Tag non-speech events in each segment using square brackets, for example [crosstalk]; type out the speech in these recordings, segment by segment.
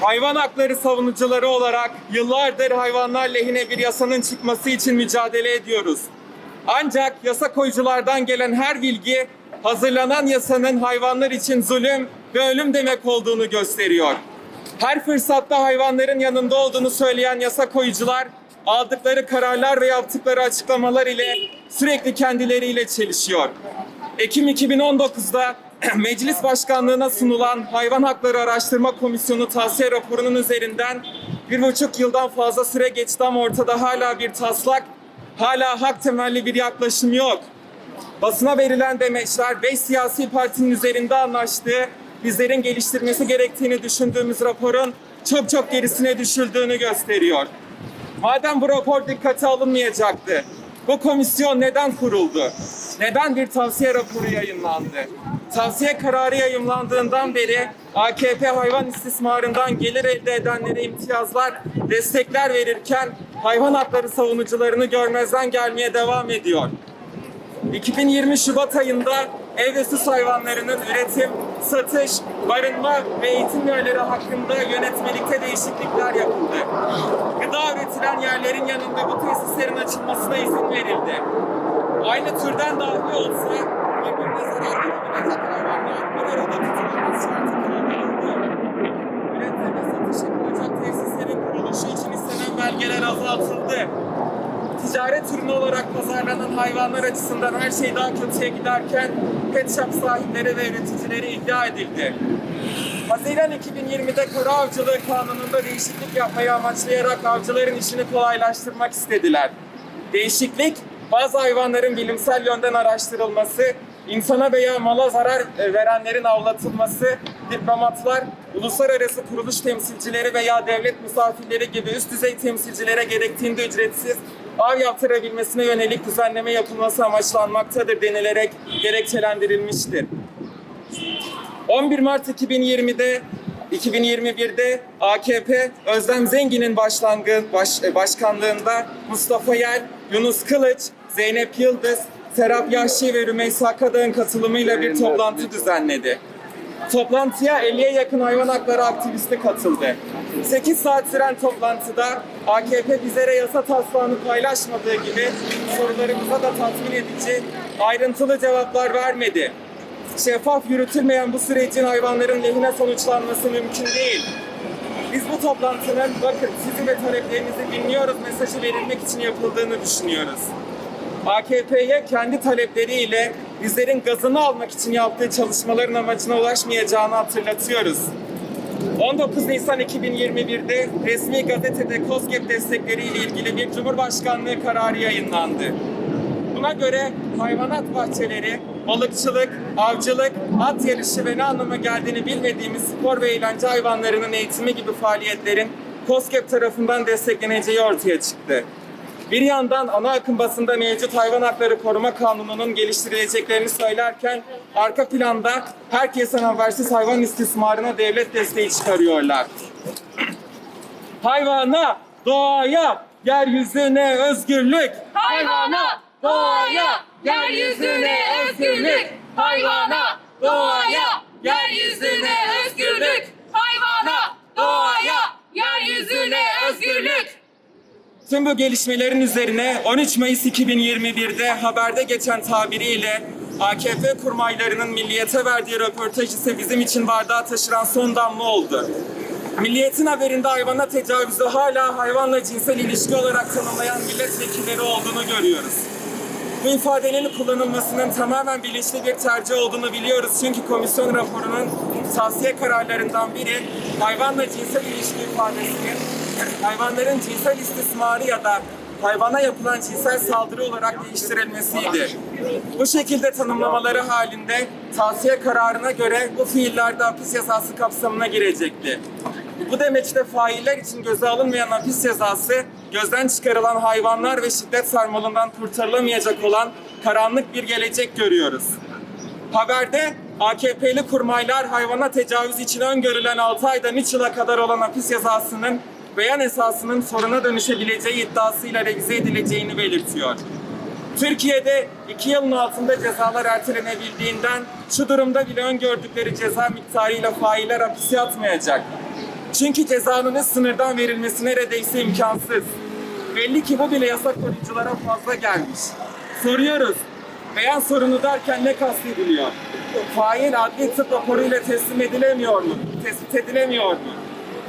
Hayvan hakları savunucuları olarak yıllardır hayvanlar lehine bir yasanın çıkması için mücadele ediyoruz. Ancak yasa koyuculardan gelen her bilgi hazırlanan yasanın hayvanlar için zulüm ve ölüm demek olduğunu gösteriyor. Her fırsatta hayvanların yanında olduğunu söyleyen yasa koyucular aldıkları kararlar ve yaptıkları açıklamalar ile sürekli kendileriyle çelişiyor. Ekim 2019'da [clears throat] Meclis Başkanlığı'na sunulan Hayvan Hakları Araştırma Komisyonu tavsiye raporunun üzerinden bir buçuk yıldan fazla süre geçti ama ortada hala bir taslak, hala hak temelli bir yaklaşım yok. Basına verilen demeçler 5 siyasi partinin üzerinde anlaştığı, bizlerin geliştirmesi gerektiğini düşündüğümüz raporun çok çok gerisine düşüldüğünü gösteriyor. Madem bu rapor dikkate alınmayacaktı, bu komisyon neden kuruldu? Neden bir tavsiye raporu yayınlandı? Tavsiye kararı yayımlandığından beri AKP hayvan istismarından gelir elde edenlere imtiyazlar, destekler verirken hayvan hakları savunucularını görmezden gelmeye devam ediyor. 2020 Şubat ayında ev ve süs hayvanlarının üretim, satış, barınma ve eğitim yerleri hakkında yönetmelikte değişiklikler yapıldı. Gıda üretilen yerlerin yanında bu tesislerin açılmasına izin verildi. Aynı türden dahi olsa birbirine zarar verebilecek hayvanlar bir arada tutulamaz şartı kaldırıldı. Üretim ve satış yapılacak tesislerin kuruluşu için istenen belgeler azaltıldı ticaret ürünü olarak pazarlanan hayvanlar açısından her şey daha kötüye giderken pet shop sahipleri ve üreticileri ihya edildi. Haziran 2020'de kara avcılığı kanununda değişiklik yapmayı amaçlayarak avcıların işini kolaylaştırmak istediler. Değişiklik, bazı hayvanların bilimsel yönden araştırılması, insana veya mala zarar e, verenlerin avlatılması, diplomatlar, uluslararası kuruluş temsilcileri veya devlet misafirleri gibi üst düzey temsilcilere gerektiğinde ücretsiz av yaptırabilmesine yönelik düzenleme yapılması amaçlanmaktadır denilerek gerekçelendirilmiştir. 11 Mart 2020'de 2021'de AKP Özlem Zengin'in başlangı, baş, e, başkanlığında Mustafa Yel, Yunus Kılıç, Zeynep Yıldız, Serap Yaşçı ve Rümeysa Kadağ'ın katılımıyla bir toplantı düzenledi. Toplantıya 50'ye yakın hayvan hakları aktivisti katıldı. 8 saat süren toplantıda AKP bizlere yasa taslağını paylaşmadığı gibi sorularımıza da tatmin edici, ayrıntılı cevaplar vermedi. Şeffaf yürütülmeyen bu sürecin hayvanların lehine sonuçlanması mümkün değil. Biz bu toplantının bakın sizi ve taleplerinizi dinliyoruz mesajı verilmek için yapıldığını düşünüyoruz. AKP'ye kendi talepleriyle bizlerin gazını almak için yaptığı çalışmaların amacına ulaşmayacağını hatırlatıyoruz. 19 Nisan 2021'de resmi gazetede COSGAP destekleriyle ilgili bir Cumhurbaşkanlığı kararı yayınlandı. Buna göre hayvanat bahçeleri, balıkçılık, avcılık, at yarışı ve ne anlama geldiğini bilmediğimiz spor ve eğlence hayvanlarının eğitimi gibi faaliyetlerin COSGAP tarafından destekleneceği ortaya çıktı. Bir yandan ana akım basında mevcut hayvan hakları koruma kanununun geliştirileceklerini söylerken arka planda herkesten habersiz hayvan istismarına devlet desteği çıkarıyorlar. Hayvana, doğaya, yeryüzüne özgürlük. Hayvana, doğaya, yeryüzüne özgürlük. Hayvana, doğaya, yeryüzüne özgürlük. Hayvana, doğaya, yeryüzüne özgürlük. Tüm bu gelişmelerin üzerine 13 Mayıs 2021'de haberde geçen tabiriyle AKP kurmaylarının milliyete verdiği röportaj ise bizim için bardağı taşıran son damla oldu. Milliyetin haberinde hayvana tecavüzü hala hayvanla cinsel ilişki olarak tanımlayan milletvekilleri olduğunu görüyoruz. Bu ifadenin kullanılmasının tamamen bilinçli bir tercih olduğunu biliyoruz çünkü komisyon raporunun tavsiye kararlarından biri hayvanla cinsel ilişki ifadesinin hayvanların cinsel istismarı ya da hayvana yapılan cinsel saldırı olarak değiştirilmesiydi. Bu şekilde tanımlamaları halinde tavsiye kararına göre bu fiillerde hapis cezası kapsamına girecekti. Bu demeçte failler için göze alınmayan hapis cezası, gözden çıkarılan hayvanlar ve şiddet sarmalından kurtarılamayacak olan karanlık bir gelecek görüyoruz. Haberde AKP'li kurmaylar hayvana tecavüz için öngörülen 6 aydan 3 yıla kadar olan hapis cezasının beyan esasının soruna dönüşebileceği iddiasıyla revize edileceğini belirtiyor. Türkiye'de iki yılın altında cezalar ertelenebildiğinden şu durumda bile öngördükleri ceza miktarıyla failler hapis yatmayacak. Çünkü cezanın sınırdan verilmesi neredeyse imkansız. Belli ki bu bile yasak koruyuculara fazla gelmiş. Soruyoruz, beyan sorunu derken ne kastediliyor? Fail adli tıp raporuyla teslim edilemiyor mu? Tespit edilemiyor mu?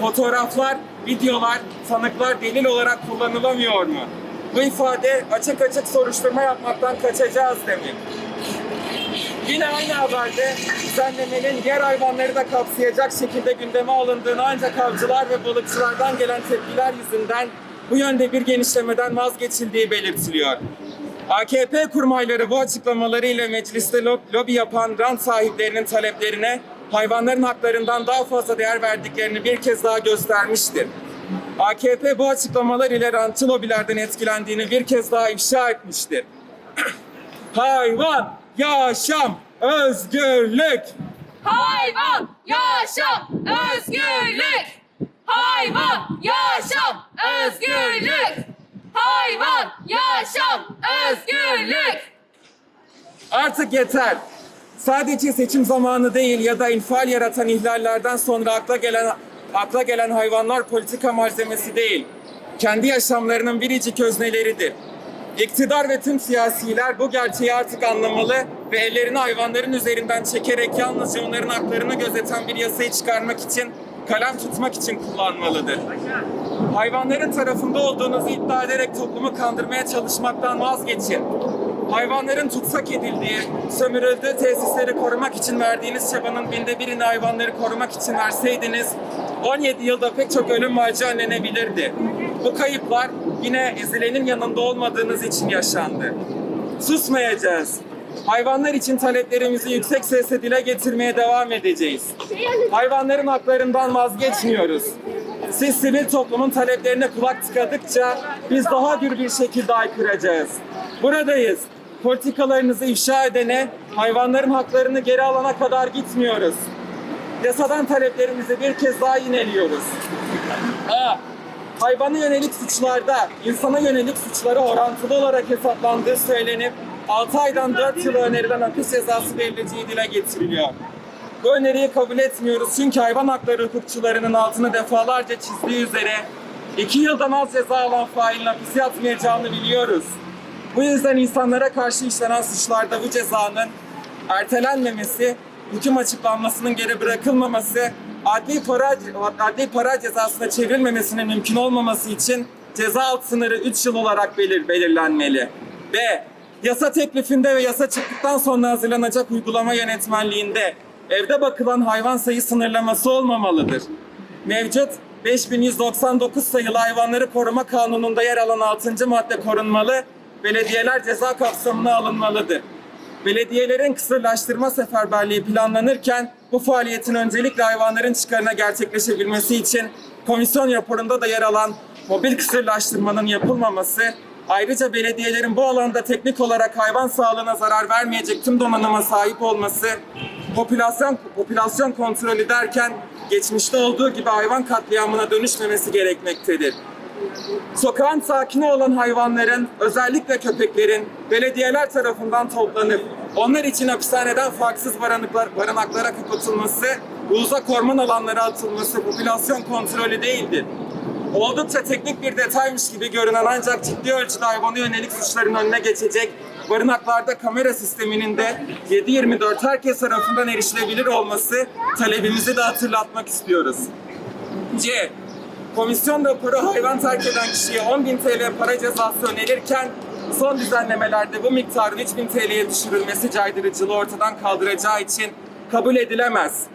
Fotoğraflar, videolar, tanıklar delil olarak kullanılamıyor mu? Bu ifade açık açık soruşturma yapmaktan kaçacağız demek. Yine aynı haberde düzenlemenin diğer hayvanları da kapsayacak şekilde gündeme alındığını ancak avcılar ve balıkçılardan gelen tepkiler yüzünden bu yönde bir genişlemeden vazgeçildiği belirtiliyor. AKP kurmayları bu açıklamalarıyla mecliste lo- lobi yapan rant sahiplerinin taleplerine hayvanların haklarından daha fazla değer verdiklerini bir kez daha göstermiştir. AKP bu açıklamalar ile rantçı lobilerden etkilendiğini bir kez daha ifşa etmiştir. [clears throat] Hayvan, yaşam, özgürlük. Hayvan, yaşam, özgürlük. Hayvan, yaşam, özgürlük. Hayvan, yaşam, özgürlük. Artık yeter. Sadece seçim zamanı değil ya da infial yaratan ihlallerden sonra akla gelen akla gelen hayvanlar politika malzemesi değil. Kendi yaşamlarının biricik özneleridir. İktidar ve tüm siyasiler bu gerçeği artık anlamalı ve ellerini hayvanların üzerinden çekerek yalnızca onların haklarını gözeten bir yasayı çıkarmak için, kalem tutmak için kullanmalıdır. Hayvanların tarafında olduğunuzu iddia ederek toplumu kandırmaya çalışmaktan vazgeçin. Hayvanların tutsak edildiği, sömürüldüğü tesisleri korumak için verdiğiniz çabanın binde birini hayvanları korumak için verseydiniz 17 yılda pek çok ölüm macı önlenebilirdi. Bu kayıplar yine ezilenin yanında olmadığınız için yaşandı. Susmayacağız. Hayvanlar için taleplerimizi yüksek sesle dile getirmeye devam edeceğiz. Hayvanların haklarından vazgeçmiyoruz. Siz sivil toplumun taleplerine kulak tıkadıkça biz daha gür bir şekilde aykıracağız. Buradayız. Politikalarınızı ifşa edene, hayvanların haklarını geri alana kadar gitmiyoruz. Yasadan taleplerimizi bir kez daha yineliyoruz. A. Hayvana yönelik suçlarda insana yönelik suçlara orantılı olarak hesaplandığı söylenip 6 aydan 4 yıla önerilen hapis cezası verileceği dile getiriliyor. Bu öneriyi kabul etmiyoruz çünkü hayvan hakları hukukçularının altını defalarca çizdiği üzere 2 yıldan az ceza alan failin hapis yatmayacağını biliyoruz. Bu yüzden insanlara karşı işlenen suçlarda bu cezanın ertelenmemesi, hüküm açıklanmasının geri bırakılmaması, adli para adli para cezasına çevrilmemesinin mümkün olmaması için ceza alt sınırı 3 yıl olarak belir belirlenmeli. B. Yasa teklifinde ve yasa çıktıktan sonra hazırlanacak uygulama yönetmenliğinde evde bakılan hayvan sayı sınırlaması olmamalıdır. Mevcut 5199 sayılı hayvanları koruma kanununda yer alan 6. madde korunmalı, belediyeler ceza kapsamına alınmalıdır. Belediyelerin kısırlaştırma seferberliği planlanırken bu faaliyetin öncelikle hayvanların çıkarına gerçekleşebilmesi için komisyon raporunda da yer alan mobil kısırlaştırmanın yapılmaması, ayrıca belediyelerin bu alanda teknik olarak hayvan sağlığına zarar vermeyecek tüm donanıma sahip olması, popülasyon popülasyon kontrolü derken geçmişte olduğu gibi hayvan katliamına dönüşmemesi gerekmektedir. Sokağın sakini olan hayvanların, özellikle köpeklerin belediyeler tarafından toplanıp onlar için hapishaneden farksız barınaklar, barınaklara kapatılması, uzak orman alanlara atılması popülasyon kontrolü değildir. Oldukça teknik bir detaymış gibi görünen ancak ciddi ölçüde hayvana yönelik suçların önüne geçecek barınaklarda kamera sisteminin de 7-24 herkes tarafından erişilebilir olması talebimizi de hatırlatmak istiyoruz. C. Komisyon raporu hayvan terk eden kişiye 10.000 TL para cezası önerirken son düzenlemelerde bu miktarın 3.000 TL'ye düşürülmesi caydırıcılığı ortadan kaldıracağı için kabul edilemez.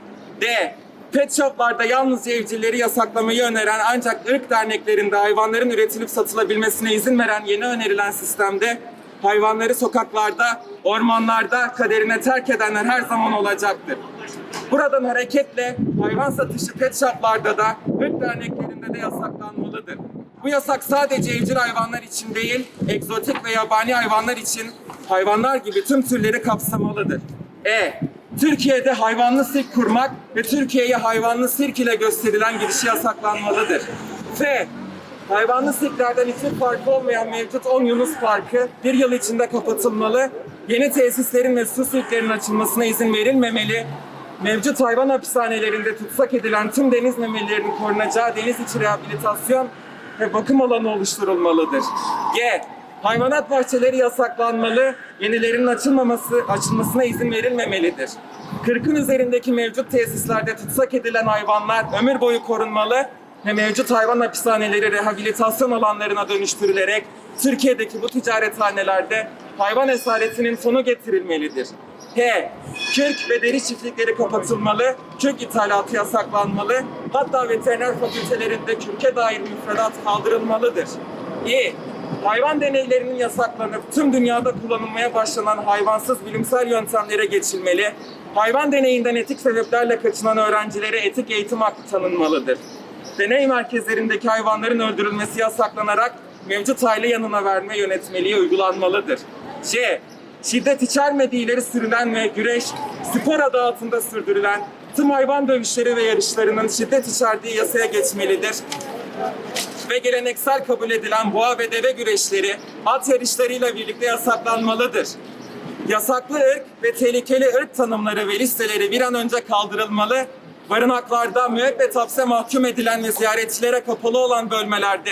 D. Pet shoplarda yalnızca evcilleri yasaklamayı öneren ancak ırk derneklerinde hayvanların üretilip satılabilmesine izin veren yeni önerilen sistemde hayvanları sokaklarda, ormanlarda kaderine terk edenler her zaman olacaktır. Buradan hareketle hayvan satışı pet shoplarda da ırk derneklerinde de yasaklanmalıdır. Bu yasak sadece evcil hayvanlar için değil, egzotik ve yabani hayvanlar için hayvanlar gibi tüm türleri kapsamalıdır. E. Türkiye'de hayvanlı sirk kurmak ve Türkiye'ye hayvanlı sirk ile gösterilen girişi yasaklanmalıdır. F. Hayvanlı sirklerden hiçbir farkı olmayan mevcut 10 Yunus Parkı bir yıl içinde kapatılmalı, yeni tesislerin ve su sirklerinin açılmasına izin verilmemeli, mevcut hayvan hapishanelerinde tutsak edilen tüm deniz memelilerinin korunacağı deniz içi rehabilitasyon ve bakım alanı oluşturulmalıdır. G. Hayvanat bahçeleri yasaklanmalı, yenilerinin açılmaması, açılmasına izin verilmemelidir. 40'ın üzerindeki mevcut tesislerde tutsak edilen hayvanlar ömür boyu korunmalı ve mevcut hayvan hapishaneleri rehabilitasyon alanlarına dönüştürülerek Türkiye'deki bu ticarethanelerde hayvan esaretinin sonu getirilmelidir. H. Kürk ve deri çiftlikleri kapatılmalı, kürk ithalatı yasaklanmalı, hatta veteriner fakültelerinde kürke dair müfredat kaldırılmalıdır. İ. Hayvan deneylerinin yasaklanıp tüm dünyada kullanılmaya başlanan hayvansız bilimsel yöntemlere geçilmeli, hayvan deneyinden etik sebeplerle kaçınan öğrencilere etik eğitim hakkı tanınmalıdır. Deney merkezlerindeki hayvanların öldürülmesi yasaklanarak mevcut aile yanına verme yönetmeliği uygulanmalıdır. C. Şiddet içermediği ileri sürülen ve güreş, spor adı altında sürdürülen tüm hayvan dövüşleri ve yarışlarının şiddet içerdiği yasaya geçmelidir ve geleneksel kabul edilen boğa ve deve güreşleri at yarışlarıyla birlikte yasaklanmalıdır. Yasaklı ırk ve tehlikeli ırk tanımları ve listeleri bir an önce kaldırılmalı, barınaklarda müebbet hapse mahkum edilen ve ziyaretçilere kapalı olan bölmelerde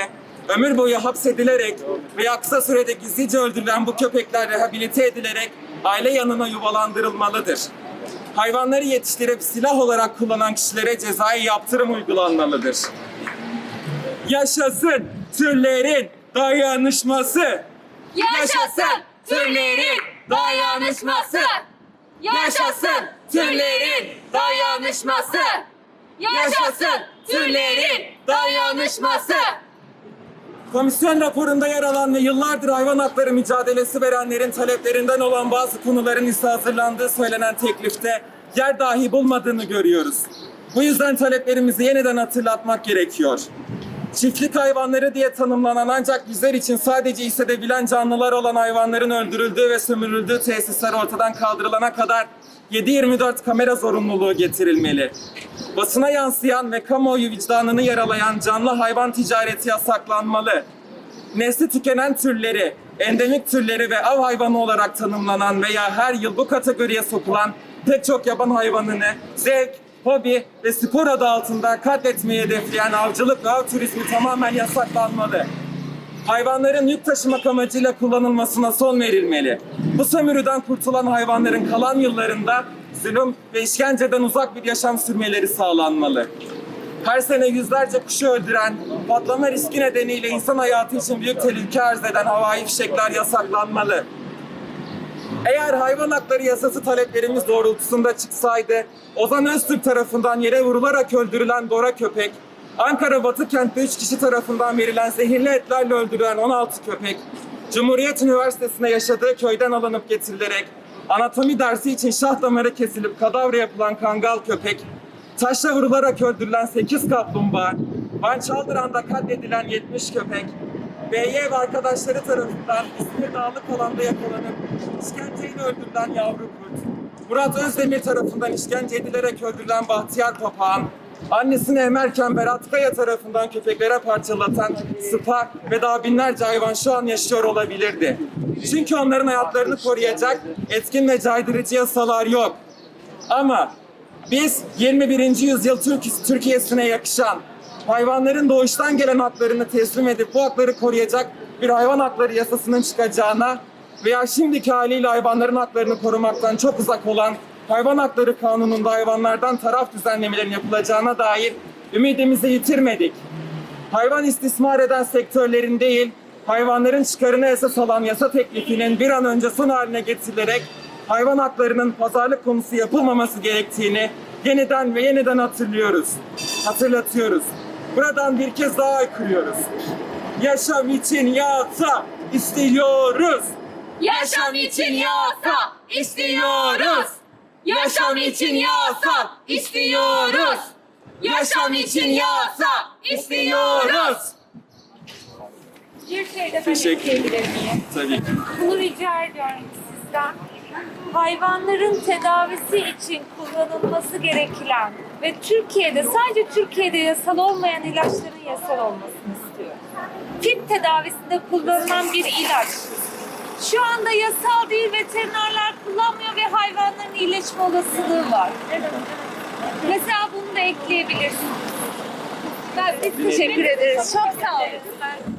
ömür boyu hapsedilerek veya kısa sürede gizlice öldürülen bu köpekler rehabilite edilerek aile yanına yuvalandırılmalıdır. Hayvanları yetiştirip silah olarak kullanan kişilere cezai yaptırım uygulanmalıdır. Yaşasın türlerin dayanışması. Yaşasın türlerin dayanışması. Yaşasın türlerin dayanışması. Yaşasın türlerin dayanışması. Komisyon raporunda yer alan ve yıllardır hayvan hakları mücadelesi verenlerin taleplerinden olan bazı konuların ise hazırlandığı söylenen teklifte yer dahi bulmadığını görüyoruz. Bu yüzden taleplerimizi yeniden hatırlatmak gerekiyor. Çiftlik hayvanları diye tanımlanan ancak bizler için sadece hissedebilen canlılar olan hayvanların öldürüldüğü ve sömürüldüğü tesisler ortadan kaldırılana kadar 7-24 kamera zorunluluğu getirilmeli. Basına yansıyan ve kamuoyu vicdanını yaralayan canlı hayvan ticareti yasaklanmalı. Nesli tükenen türleri, endemik türleri ve av hayvanı olarak tanımlanan veya her yıl bu kategoriye sokulan pek çok yaban hayvanını zevk, hobi ve spor adı altında katletmeyi hedefleyen avcılık ve av turizmi tamamen yasaklanmalı. Hayvanların yük taşımak amacıyla kullanılmasına son verilmeli. Bu sömürüden kurtulan hayvanların kalan yıllarında zulüm ve işkenceden uzak bir yaşam sürmeleri sağlanmalı. Her sene yüzlerce kuşu öldüren, patlama riski nedeniyle insan hayatı için büyük tehlike arz eden havai fişekler yasaklanmalı. Eğer hayvan hakları yasası taleplerimiz doğrultusunda çıksaydı, Ozan Öztürk tarafından yere vurularak öldürülen Dora köpek, Ankara Batı kentte 3 kişi tarafından verilen zehirli etlerle öldürülen 16 köpek, Cumhuriyet Üniversitesi'ne yaşadığı köyden alınıp getirilerek anatomi dersi için şah damarı kesilip kadavra yapılan kangal köpek, taşla vurularak öldürülen 8 kaplumbağa, Van Çaldıran'da katledilen 70 köpek, BY ve arkadaşları tarafından İzmir Dağlık alanda yakalanıp işkenceyle öldürülen yavru kurt, Murat Özdemir tarafından işkence edilerek öldürülen Bahtiyar Papağan, annesini emerken Berat Kaya tarafından köpeklere parçalatan Sıpa ve daha binlerce hayvan şu an yaşıyor olabilirdi. Çünkü onların hayatlarını koruyacak etkin ve caydırıcı yasalar yok. Ama biz 21. yüzyıl Türk- Türkiye'sine yakışan hayvanların doğuştan gelen haklarını teslim edip bu hakları koruyacak bir hayvan hakları yasasının çıkacağına veya şimdiki haliyle hayvanların haklarını korumaktan çok uzak olan hayvan hakları kanununda hayvanlardan taraf düzenlemelerin yapılacağına dair ümidimizi yitirmedik. Hayvan istismar eden sektörlerin değil, hayvanların çıkarını esas alan yasa teklifinin bir an önce son haline getirilerek hayvan haklarının pazarlık konusu yapılmaması gerektiğini yeniden ve yeniden hatırlıyoruz. Hatırlatıyoruz. Buradan bir kez daha aykırıyoruz. Yaşam için yasa istiyoruz. Yaşam için yasa istiyoruz. Yaşam için yasa istiyoruz. Yaşam için yasa istiyoruz. Bir şey de ben Teşekkür ekleyebilir miyim? Tabii ki. Bunu rica ediyorum sizden. Hayvanların tedavisi için kullanılması gereken ve Türkiye'de sadece Türkiye'de yasal olmayan ilaçların yasal olmasını istiyorum. Fit tedavisinde kullanılan bir ilaç. Şu anda yasal değil veterinerler kullanmıyor ve hayvanların iyileşme olasılığı var. Mesela bunu da ekleyebilirsiniz. Ben teşekkür ederiz. Çok sağ olun.